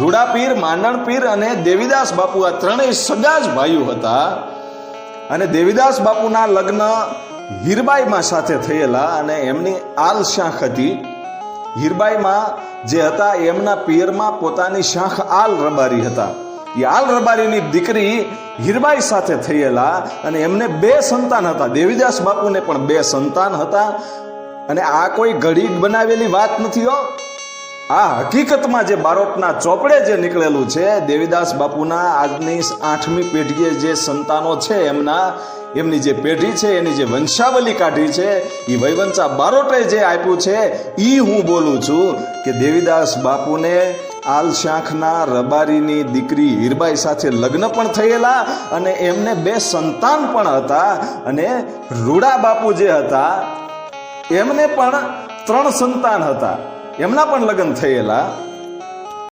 રૂડા માંડણપીર અને દેવીદાસ બાપુ આ ત્રણેય સગા જ ભાઈઓ હતા. અને દેવીદાસ બાપુના લગ્ન હીરબાઈમાં સાથે થયેલા અને એમની આલ શાખ હતી. હીરબાઈમાં જે હતા એમના પિયરમાં પોતાની શાખ આલ રબારી હતા. એ આલ રબારીની દીકરી હીરબાઈ સાથે થયેલા અને એમને બે સંતાન હતા. દેવીદાસ બાપુને પણ બે સંતાન હતા. અને આ કોઈ ઘડી બનાવેલી વાત નથી હો. આ હકીકતમાં જે બારોટના ચોપડે જે નીકળેલું છે, દેવીદાસ બાપુના આજની આઠમી પેઢીએ જે સંતાનો છે, એમના, એમની જે પેઢી છે, એની જે વંશાવલી કાઢી છે, એ વૈવંશા બારોટે જે આપ્યું છે એ હું બોલું છું કે દેવીદાસ બાપુને આલ શાખના રબારીની દીકરી હીરબાઈ સાથે લગ્ન પણ થયેલા અને એમને બે સંતાન પણ હતા અને રૂડા બાપુ જે હતા, એમને પણ ત્રણ સંતાન હતા. એમના પણ લગ્ન થયેલા.